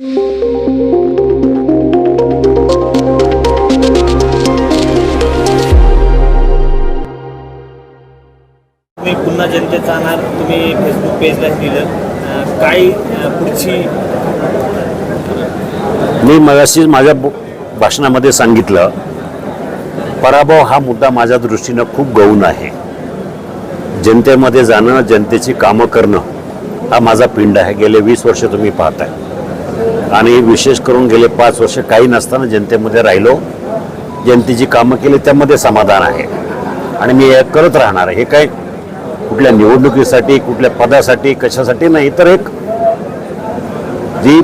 तुम्ही पुन्हा जनतेचा आधार तुम्ही फेसबुक पेजला दिलं. काय पुढची मी मगाशी माझ्या भाषणामध्ये सांगितलं पराभव हा मुद्दा माझ्या दृष्टीनं खूप गौण आहे. जनतेमध्ये जाणं जनतेची कामं करणं हा माझा पिंड आहे. गेले वीस वर्ष तुम्ही पाहताय. आणि विशेष करून गेले पाच वर्ष काही नसताना जनतेमध्ये राहिलो. जनतेची कामं केली त्यामध्ये समाधान आहे. आणि मी हे करत राहणार आहे. हे काय कुठल्या निवडणुकीसाठी कुठल्या पदासाठी कशासाठी नाही तर एक जी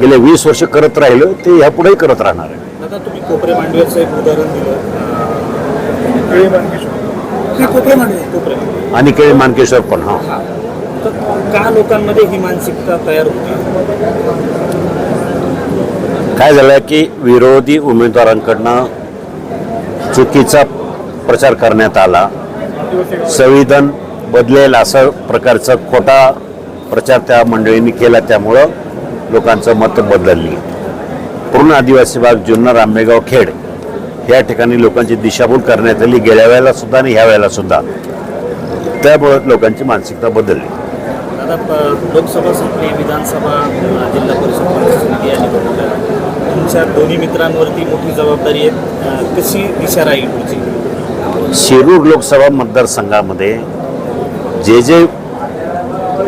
गेले वीस वर्ष करत राहिलो ते ह्यापुढेही करत राहणार आहे. आता तुम्ही कोपरे मांडव्याचं एक उदाहरण दिलं. नाही कोपरे मांडवे कोपरे आणि केळी मानकेश्वर पण हा हा. तर का लोकांमध्ये ही मानसिकता तयार होती? काय झालं की विरोधी उमेदवारांकडनं चुकीचा प्रचार करण्यात आला. संविधान बदलेल असं प्रकारचा खोटा प्रचार त्या मंडळींनी केला त्यामुळं लोकांचं मत बदलली. पूर्ण आदिवासी भाग जुन्नर आंबेगाव खेड या ठिकाणी लोकांची दिशाभूल करण्यात आली. गेल्या वेळेला सुद्धा आणि ह्या वेळेला सुद्धा. त्यामुळं लोकांची मानसिकता बदलली. लोकसभा संपली विधानसभा जिल्हा परिषद तुमच्या दोन्ही मित्रांवरती मोठी जबाबदारी आहे. कशी दिशा राहील तुमची शिरूर लोकसभा मतदारसंघामध्ये जे जे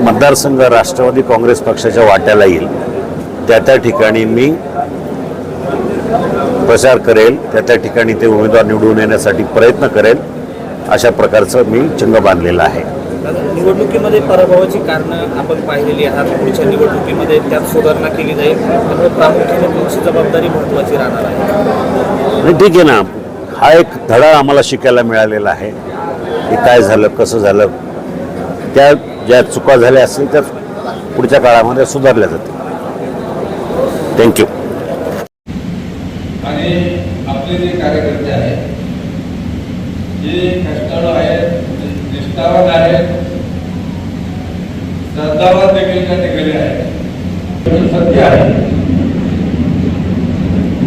मतदारसंघ राष्ट्रवादी काँग्रेस पक्षाच्या वाट्याला येईल त्या त्या ठिकाणी मी प्रचार करेल त्या त्या ठिकाणी ते उमेदवार निवडून येण्यासाठी प्रयत्न करेल अशा प्रकारचं मी चिन्ह बांधलेलं आहे. निवडणुकीमध्ये पराभवाची कारणं आपण पाहिलेली आहात. पुढच्या निवडणुकीमध्ये त्यात सुधारणा केली जाईल. त्यामुळे प्रामुख्याने तुमची जबाबदारी महत्त्वाची राहणार आहे. आणि ठीक आहे ना हा एक धडा आम्हाला शिकायला मिळालेला आहे. की काय झालं कसं झालं त्या ज्या चुका झाल्या असतील त्या पुढच्या काळामध्ये सुधारल्या जातील. थँक्यू आणि आपले जे कार्यकर्ते आहेत जे कष्टाळू आहेत निष्ठावान आहेत श्रद्धावान देखील त्या ठिकाणी आहे. सत्य आहे.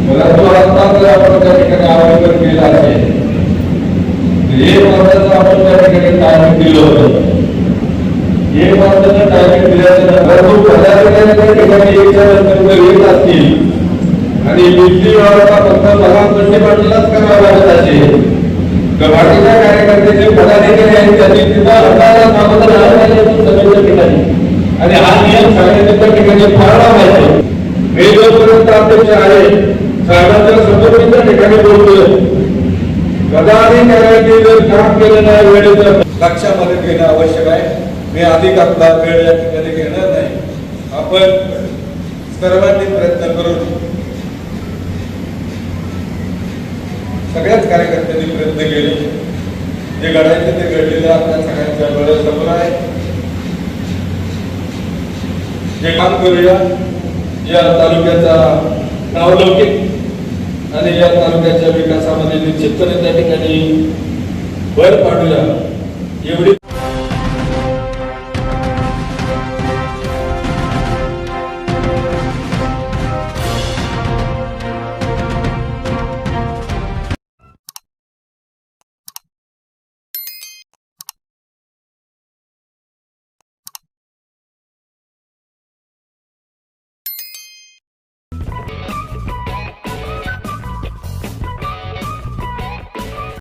परंतु आता जर आपण त्या ठिकाणी अवलोकन केलं असेल तर एक वर्षाचं आपण त्या ठिकाणी टायमिंग दिलं होतं. एक वर्षाचं टायमिंग दिल्याचं परंतु पदाधिकारी त्या ठिकाणी एकच्या नंतर येत असतील. आणि बिजली व्यवस्था फक्त मला बंडी पाटीलच करावं लागत असेल. तर बाकीच्या कार्यकर्त्याचे पदाधिकारी आहेत त्यांनी सुद्धा हाताला सामोरं राहायला सभेच्या ठिकाणी. आणि हा नियम सगळ्यांच्या ठिकाणी पाळला पाहिजे मी जोपर्यंत अध्यक्ष आहे साहेबांच्या समोरच्या ठिकाणी बोलतोय. पदाधिकाऱ्यांनी जर काम केलं नाही वेळेचं लक्षामध्ये घेणं आवश्यक आहे. मी अधिक आपला वेळ या ठिकाणी घेणार नाही. आपण सर्वांनी प्रयत्न करून सगळ्याच कार्यकर्त्यांनी प्रयत्न केले. जे घडायचे ते घडलेलं आपल्या सगळ्यांच्या डोळ्यासमोर आहे. जे काम करूया या तालुक्याचा नावलौकिक आणि या तालुक्याच्या विकासामध्ये निश्चितपणे त्या ठिकाणी भर पाडूया एवढी